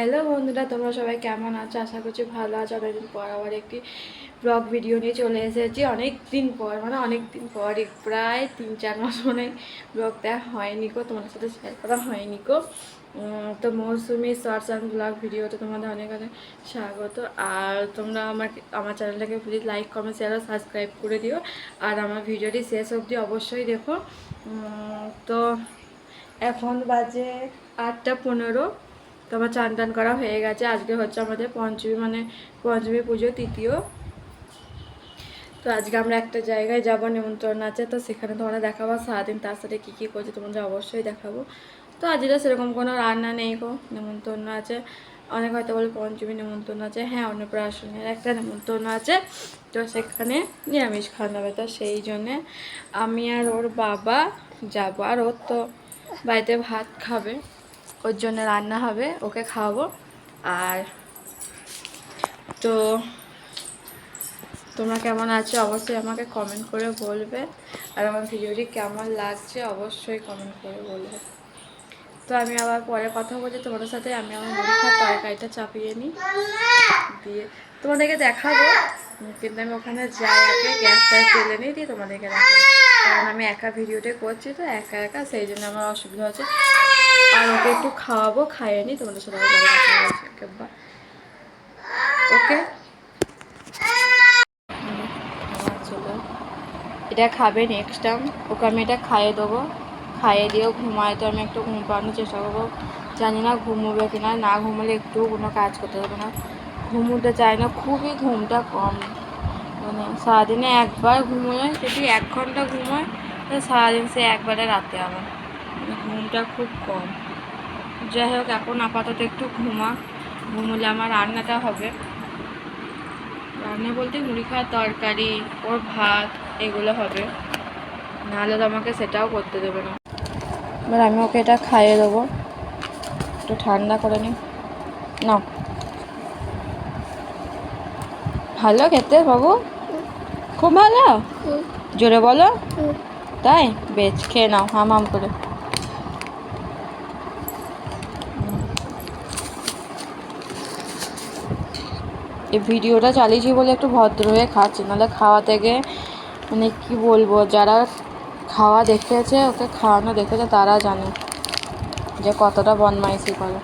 Hello বন্ধুরা, তোমরা সবাই কেমন আছো? আশা করছি ভালো আছো। অনেকদিন পর আবার একটি ব্লগ ভিডিও নিয়ে চলে এসেছি। অনেক দিন পর মানে অনেক দিন পর প্রায় তিন চার মাস মানে ব্লগ দেওয়া হয়নি কো তোমাদের সাথে শেয়ার করা হয়নি কো তো মৌসুমি শর্টস অ্যান্ড ব্লগ ভিডিওতে তোমাদের অনেক অনেক স্বাগত। আর তোমরা আমার আমার চ্যানেলটাকে প্লিজ লাইক কমেন্ট শেয়ার আর সাবস্ক্রাইব করে দিও। আর আমার ভিডিওটি শেষ অবধি অবশ্যই দেখো। তো এখন বাজে আটটা পনেরো। তো আমার চান টান করা হয়ে গেছে। আজকে হচ্ছে আমাদের পঞ্চমী মানে পঞ্চমী পুজো, তৃতীয়। তো আজকে আমরা একটা জায়গায় যাব, নিমন্ত্রণ আছে। তো সেখানে তোমরা দেখাবো সারাদিন তার সাথে কী কী করছে, তোমাদের অবশ্যই দেখাবো। তো আজকে সেরকম কোনো রান্না নেই গো, নিমন্ত্রণ আছে। অনেক হয়তো বলে পঞ্চমী নিমন্ত্রণ আছে। হ্যাঁ অন্নপ্রাশনের একটা নিমন্ত্রণ আছে। তো সেখানে নিরামিষ খাওয়ানো হবে। তো সেই জন্যে আমি আর ওর বাবা যাব। আর ওর তো বাড়িতে ভাত খাবে। ওর জন্য রান্না হবে, ওকে খাওয়াবো। আর তো তোমরা কেমন আছো? অবশ্যই আমাকে কমেন্ট করে বলবে। আর আমার ভিডিওটি কেমন লাগছে অবশ্যই কমেন্ট করে বলবে। তো আমি আবার পরে কথা বলছি। তোমাদের সাথে আমি আমার মুড়ি খাওয়ার তরকারিটা চাপিয়ে নিই। দিয়ে তোমাদেরকে দেখাবো। কিন্তু আমি ওখানে যাই আগে, গ্যাসটা তেলে নিই, দিয়ে তোমাদেরকে দেখাবো। কারণ আমি একা ভিডিওটা করছি তো, একা একা, সেই জন্য আমার অসুবিধা হচ্ছে। আর ওকে একটু খাওয়াবো, খাইয়ে নিই, তোমাদের সাথে ওকে এটা খাবে নেক্সট টাইম ওকে আমি এটা খাইয়ে দেবো, খাইয়ে দিয়েও ঘুমায়, তো আমি একটু ঘুম পাড়ানোর চেষ্টা করব। জানি না ঘুমোবে কি না না ঘুমোলে একটু কোনো কাজ করতে দেবো না। ঘুমোতে চায় না, খুবই ঘুমটা কম। মানে সারাদিনে একবার ঘুমোয়, যদি এক ঘণ্টা ঘুমোয় তো সারাদিন সে একবারে রাতে আবার। ঘুমটা খুব কম। যাই হোক এখন আপাতত একটু ঘুমা। ঘুমোলে আমার রান্নাটা হবে। রান্না বলতে মুড়ি খাওয়ার তরকারি ওর ভাত এগুলো হবে। নাহলে তো আমাকে সেটাও করতে দেবে না। এবার আমি ওকে এটা খাইয়ে দেবো। একটু ঠান্ডা করে নিই। না ভালো খেতে বাবু? খুব ভালো? জোরে বলো। তাই? বেশ খেয়ে নাও। হাম হাম করে। এই ভিডিওটা চালিয়েছি বলে একটু ভদ্র হয়ে খাচ্ছি নাহলে খাওয়া থেকে মানে কি বলব যারা খাওয়া দেখেছে ওকে খাওয়ানো দেখেছে তারা জানে যে কতটা বদমাইশি করে।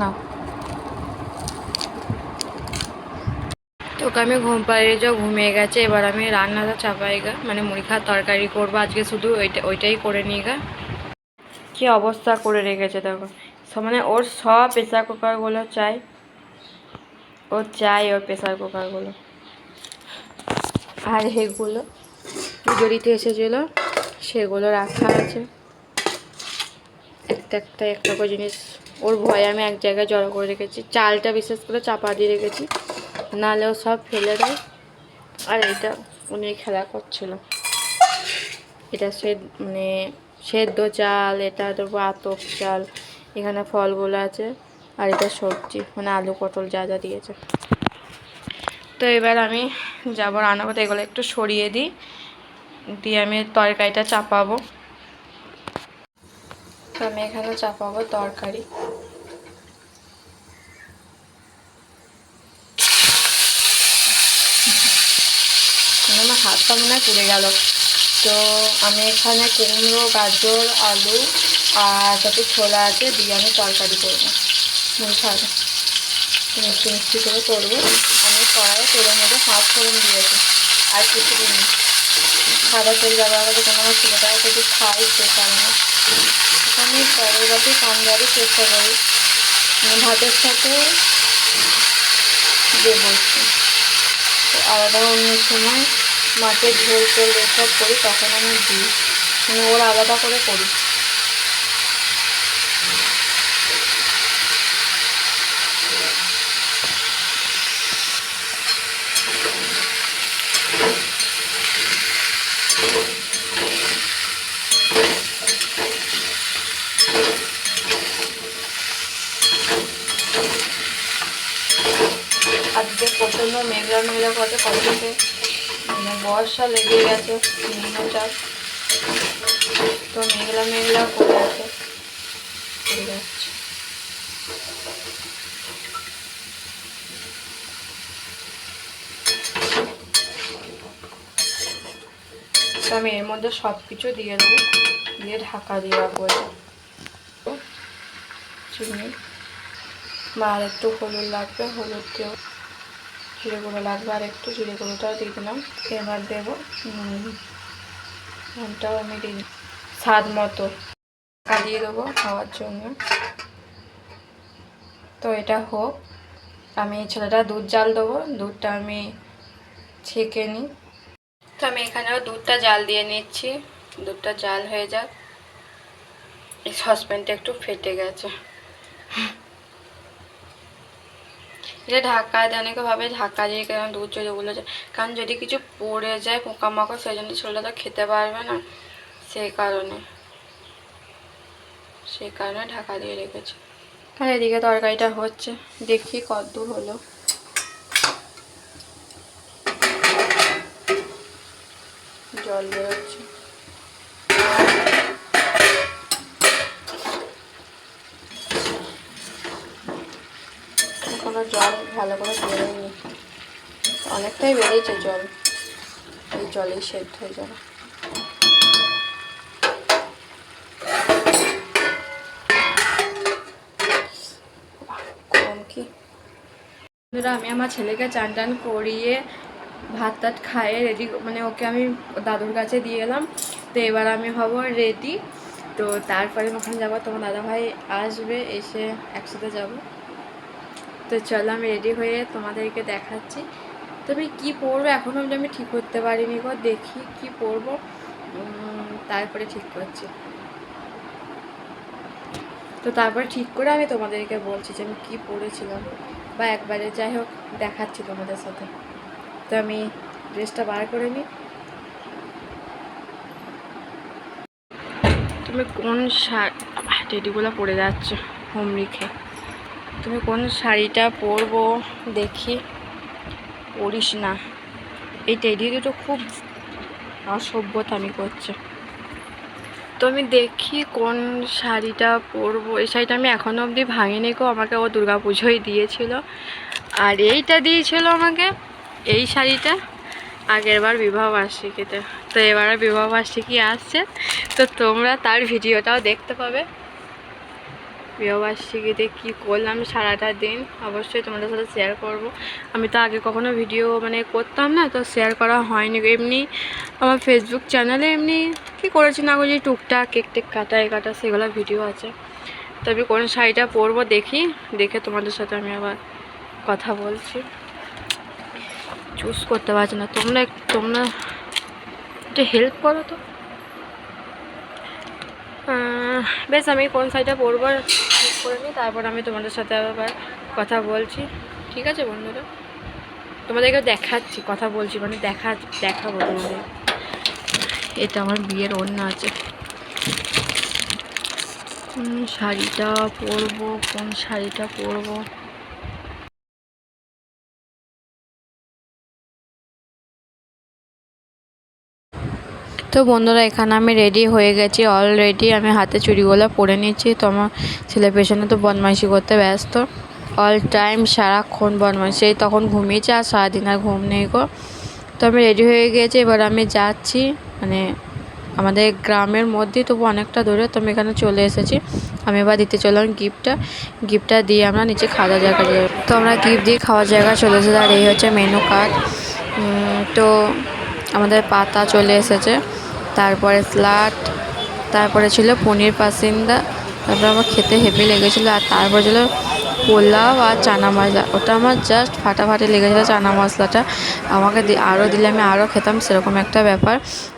না। তোকে আমি ঘুম পাড়িয়ে যাও ঘুমিয়ে গেছে এবার আমি রান্নাটা চাপাই গা মানে মুড়ি খাওয়ার তরকারি করব আজকে শুধু ওইটা ওইটাই করে নিই গা। কি অবস্থা করে রেখেছে দেখো। মানে ওর সব প্রেসার কুকারগুলো চাই। ও চাই ওর প্রেসার কুকারগুলো আর এগুলো পুজোরিতে এসেছিল, সেগুলো রাখা আছে। একটা একটা একটা করে জিনিস, ওর ভয়ে আমি এক জায়গায় জড়ো করে রেখেছি। চালটা বিশেষ করে চাপা দিয়ে রেখেছি, নাহলে ও সব ফেলে দেয়। আর এটা উনি খেলা করছিল। এটা সে মানে সেদ্ধ চাল, এটা দেবো আতপ চাল এখানে ফলগুলো আছে আর এটা সবজি মানে আলু, পটল যা যা দিয়েছে। তো এবার আমি যাব রান্না করতে এগুলো একটু সরিয়ে দিই। দিয়ে আমি তরকারিটা চাপাবো। তো আমি এখানে চাপাবো তরকারি। আমার হাতটা মনে হয় পুড়ে গেল। তো আমি এখানে কুমড়ো, গাজর, আলু আর যত ছোলা আছে দিয়ে আমি তরকারি করব। মুড়ি মিষ্টি মিষ্টি করে করব। আমি কড়াইয়ে তেলের মধ্যে হাফ ফোড়ন দিয়েছি। আর কিছু দিন সাদা তেল ব্যবহার করে কোনো আমার ছেলেটা যদি খাই সে কারণে আমি বাটি কম দেওয়ারই চেষ্টা করি। ভাতের সাথে দেবো আলাদা অন্য সময় মাছের ঝোল টোল এসব করি, তখন আমি দিই। মানে ওরা আলাদা করে করি। আজকে প্রচণ্ড মেঘলা মেঘলা কদিকে মানে বর্ষা লেগে গেছে নিম্নচাপ তো মেঘলা মেঘলা করে আছে তো আমি এর মধ্যে সব কিছু দিয়ে দেবো, দিয়ে ঢাকা দিয়ে রাখব। চিনি। বা আর একটু হলুদ লাগবে, হলুদ দিয়েও জিরে গুঁড়ো লাগবে, আর একটু জিরে গুঁড়োটাও দিয়ে দিলাম। এবার দেবো নুন। নুনটাও আমি দিই, স্বাদ মতো। ঢাকা দিয়ে দেবো খাওয়ার জন্য। তো এটা হোক, আমি ছেলেটা দুধ জাল দেবো, দুধটা আমি ছেঁকে নিই। তো আমি এখানেও দুধটা জাল দিয়ে নিচ্ছি। দুধটা জাল হয়ে যাক। এই সসপ্যানটা একটু ফেটে গেছে। এটা ঢাকা দেয়, অনেকে ভাবে ঢাকা দিয়ে কেন দুধ চলে বলে যায় কারণ যদি কিছু পড়ে যায় পোকামাকড়, সেই জন্য ছেলেটা তো খেতে পারবে না। সেই কারণে। সেই কারণে ঢাকা দিয়ে রেখেছি। আর এদিকে তরকারিটা হচ্ছে। দেখি কতদূর হলো। জল বেরোচ্ছে এখনও জল ভালো করে বেরোয়নি অনেকটাই বেড়েছে জল। এই জলেই সেদ্ধ হয়ে যাবে। বন্ধুরা, আমি আমার ছেলেকে চান টান করিয়ে ভাত টাত খাইয়ে রেডি মানে ওকে আমি দাদুর কাছে দিয়ে এলাম। তো এবার আমি হব রেডি তো তারপরে ওখানে যাব। তোমার দাদাভাই আসবে, এসে একসাথে যাব। তো চলো আমি রেডি হয়ে তোমাদেরকে দেখাচ্ছি। তবে কি পরবো? এখনও অবধি আমি ঠিক করতে পারিনি গো, দেখি কি পরবো। তারপরে ঠিক করছি। তো তারপরে ঠিক করে আমি তোমাদেরকে বলছি যে আমি কী পরেছিলাম। বা একবারে যাই হোক, দেখাচ্ছি তোমাদের সাথে। তো আমি ড্রেসটা বার করে নিই। তুমি কোন শার্ট টেডিগুলো পরে যাচ্ছ, হোম রেখে। তুমি কোন শাড়িটা পরবো দেখি, পরিস না। এই টেডি দুটো খুব অসভ্যতামি করছে। তো আমি দেখি কোন শাড়িটা পরবো। এই শাড়িটা আমি এখনও অবধি ভাঙিনি কো আমাকে ও পুজোয় দিয়েছিল। আর এইটা দিয়েছিল আমাকে, এই শাড়িটা আগের বার বিবাহ বার্ষিকীতে। তো এবারে বিবাহ বার্ষিকী আসছে, তো তোমরা তার ভিডিওটাও দেখতে পাবে। বিবাহবার্ষিকীতে কী করলাম সারাটা দিন? অবশ্যই তোমাদের সাথে শেয়ার করব। আমি তো আগে কখনো ভিডিও মানে করতাম না, তো শেয়ার করা হয়নি। এমনি আমার ফেসবুক চ্যানেলে এমনি কী করেছি না করেছি, টুকটাক, কেক টেক কাটা, এ কাটা, সেগুলো ভিডিও আছে। তবে কোন শাড়িটা পরবো দেখি, দেখে তোমাদের সাথে আমি আবার কথা বলছি। চুজ করতে পারছি না। তোমরা তোমরা একটু হেল্প করো তো। বেশ, আমি কোন শাড়িটা পরবো ঠিক করে নিই, তারপর আমি তোমাদের সাথে আবার কথা বলছি। ঠিক আছে বন্ধুরা? তোমাদেরকে দেখাচ্ছি, কথা বলছি মানে দেখা, দেখাবো তোমাদের। এটা আমার বিয়ের অন্য আছে। শাড়িটা পরবো, কোন শাড়িটা পরবো? তো বন্ধুরা, এখানে আমি রেডি হয়ে গেছি অলরেডি আমি হাতে চুড়িগুলো পরে নিচ্ছি। তো আমার ছেলে পেছনে তো বদমাইশি করতে ব্যস্ত। অল টাইম সারাক্ষণ বদমাইশি। সেই তখন ঘুমিয়েছে আর সারাদিন আর ঘুম নেই গো। তো আমি রেডি হয়ে গেছি। এবার আমি যাচ্ছি। মানে আমাদের গ্রামের মধ্যেই তবু অনেকটা দূরে। তো আমি এখানে চলে এসেছি। আমি এবার দিতে চললাম গিফটটা গিফটটা দিয়ে আমরা নিচে খাওয়া জায়গা যাই তো আমরা গিফট দিয়ে খাওয়ার জায়গা চলে এসেছি। আর এই হচ্ছে মেনু কার্ড তো আমাদের পাতা চলে এসেছে। তারপরে স্লাট, তারপরে ছিল পনির পাসিন্দা, তারপরে আমার খেতে হেভি লেগেছিলো আর তারপরে ছিল পোলাও আর চানা মশলা ওটা আমার জাস্ট ফাটাফাটি লেগেছিলো চানা মশলাটা। আমাকে আরও দিলে আমি আরও খেতাম, সেরকম একটা ব্যাপার।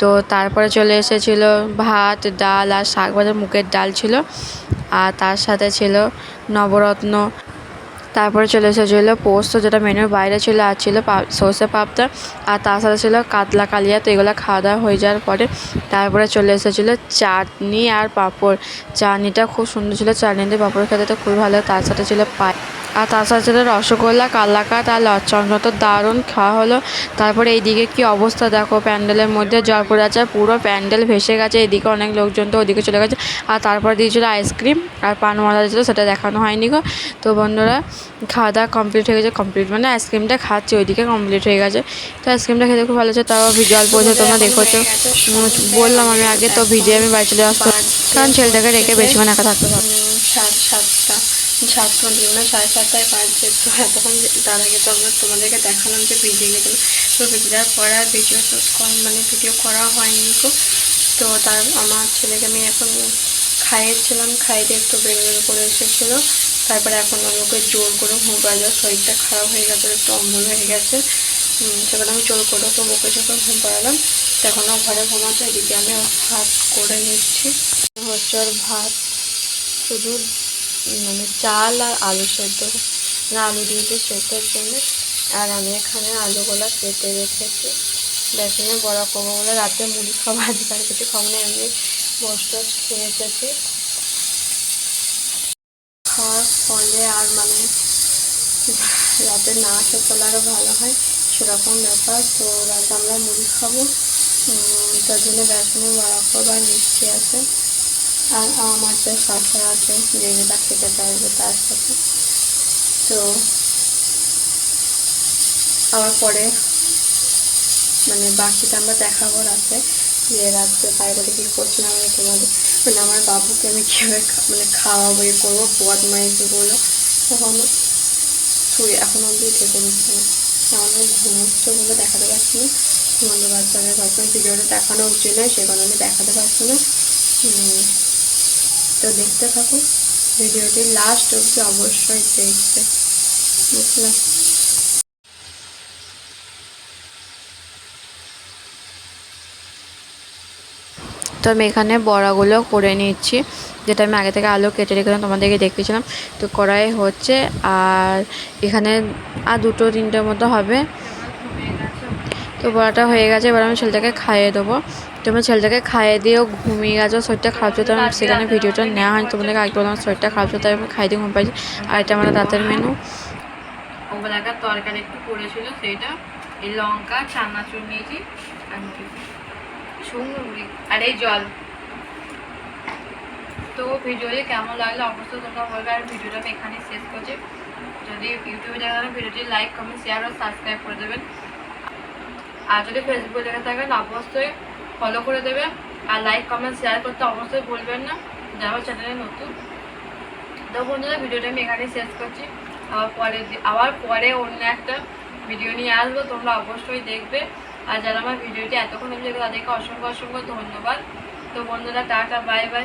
তো তারপরে চলে এসেছিল ভাত, ডাল আর শাক ভাজা মুগের ডাল ছিল। আর তার সাথে ছিল নবরত্ন। তারপরে চলে এসেছিল পোস্ত, যেটা মেনুর বাইরে ছিল আর ছিল সর্ষে পাপটা আর তার সাথে ছিল কাতলা কালিয়া, তো এগুলো খাওয়া দাওয়া হয়ে যাওয়ার পরে তারপরে চলে এসেছিল চাটনি আর পাঁপড়। চাটনিটা খুব সুন্দর ছিল, চাটনিতে পাঁপড় খেতে তো খুব ভালো, তার সাথে ছিল পায়ে আর সাথে সাথে রসগোল্লা কালাকাত আর লচ্চন্দ্র তো দারুণ খাওয়া হলো। তারপরে এইদিকে কি অবস্থা দেখো, প্যান্ডেলের মধ্যে জল পড়ে আছে, পুরো প্যান্ডেল ভেসে গেছে। এদিকে অনেক লোকজন তো ওদিকে চলে গেছে। আর তারপর দিয়েছিল আইসক্রিম আর পান মজা দিয়েছিলো, সেটা দেখানো হয়নি গো। তো বন্ধুরা, খাওয়া দাওয়া কমপ্লিট হয়ে গেছে। কমপ্লিট মানে আইসক্রিমটা খাচ্ছি, ওইদিকে কমপ্লিট হয়ে গেছে। তো আইসক্রিমটা খেতে খুব ভালো হচ্ছে তাও জল পড়ছে তোমরা দেখেছ। বললাম আমি আগে তো ভিজে আমি বাড়ি চলে আসতো কারণ ছেলেটাকে রেখে বেশি বেশিক্ষণ একা থাকতে পারব সাত সাতটা। সাতটা না, সাড়ে সাতটায় বাজছে তো এতক্ষণ তার আগে তো আমরা তোমাদেরকে দেখালাম যে ভিজে গেছিল তো পরে আর ভিডিও তো কম- মানে ভিডিও করা হয়নি তো। তো তার, আমার ছেলেকে আমি এখন খাইয়েছিলাম খাইতে একটু বেরো বেরো করে এসেছিল। তারপরে এখন আমি ওকে জোর করে ঘুম পাড়া যাওয়ার শরীরটা খারাপ হয়ে গেছে, একটু অম্বল হয়ে গেছে। সেখানে আমি জোর করে ওকে যখন ঘুম পাড়ালাম। তখন ও ঘরে ঘুমাচ্ছে, এদিকে আমি ভাত করে নিচ্ছি। হচ্ছে ওর ভাত, শুধু মানে চাল আর আলু সেদ্ধ মানে আলু দিয়েছি সেদ্ধের জন্য। আর আমি এখানে আলুগুলো কেটে রেখেছি। বেসনে বড়া করব বলে রাতে মুড়ি খাব, আজকে আর কিছু খাব না, এমনি বস টস খেয়ে এসেছি। খাওয়ার ফলে আর মানে রাতে না খেতে পারলে আরও ভালো হয়, সেরকম ব্যাপার। তো রাতে আমরা মুড়ি খাব। তার জন্য বেসনে বড়া করব আর মিষ্টি আছে। আর আমার যে শশা আছে যে যেটা খেতে চাইবে তার সাথে। তো আবার পরে মানে বাকিটা আমরা দেখাবো রাতে, যে রাত্রে বাইরে কী করছিলাম আমি তোমাদের মানে আমার বাবুকে আমি কীভাবে মানে খাওয়াবো ইয়ে করব বদমাইশিগুলো তখন শুয়ে এখন অবধি থেকে নিচ্ছে না। আমার ঘুমোচ্ছে বলে দেখাতে পারছি না। তোমাদের বাচ্চাদের ভাবছিলাম ভিডিওটা দেখানো উচিত নয়, সে কারণে দেখাতে পারছি না। তো দেখতে থাকো ভিডিওটি লাস্ট অবধি অবশ্যই দেখবে বুঝলে তো আমি এখানে বড়াগুলো করে নিচ্ছি, যেটা আমি আগে থেকে আলু কেটে রেখেছিলাম তোমাদেরকে দেখিয়েছিলাম। তো কড়াই হচ্ছে, আর এখানে, আর দুটো তিনটের মতো হবে। তো বড়াটা হয়ে গেছে, এবার আমি ছেলেটাকে খাইয়ে দেবো। তো আমার ছেলেটাকে খাইয়ে দিয়েও ঘুমিয়ে গেছে, শরীরটা খারাপ ছিল আমি সেখানে ভিডিওটা নেওয়া হয়নি। তোমাদেরকে আগে বললাম শরীরটা খারাপ ছিল, তাই আমি খাইয়ে দিয়ে ঘুম পাইছি। আর এটা আমার রাতের মেনু ওবেলাকার তরকারি একটু পড়েছিল সেইটা এই লঙ্কা চানাচুর নিয়েছি, আর এই জল। তো ভিডিওটি কেমন লাগল অবশ্যই তোমরা বলবে, আর ভিডিওটা আমি এখানেই শেষ করছি। যদি ইউটিউবে দেখা ভিডিওটি লাইক কমেন্ট শেয়ার ও সাবস্ক্রাইব করে দেবেন। আর যদি ফেসবুকে দেখে থাকেন, অবশ্যই ফলো করে দেবে আর লাইক কমেন্ট শেয়ার করতে অবশ্যই ভুলবেন না। যারা চ্যানেলে নতুন। তো বন্ধুরা, ভিডিওটা আমি এখানেই শেষ করছি। আবার পরে আবার পরে অন্য একটা ভিডিও নিয়ে আসব, তোমরা অবশ্যই দেখবে। আর যারা আমার ভিডিওটি এতক্ষণ দেখবে তাদেরকে অসংখ্য অসংখ্য ধন্যবাদ। তো বন্ধুরা, টাটা বাই বাই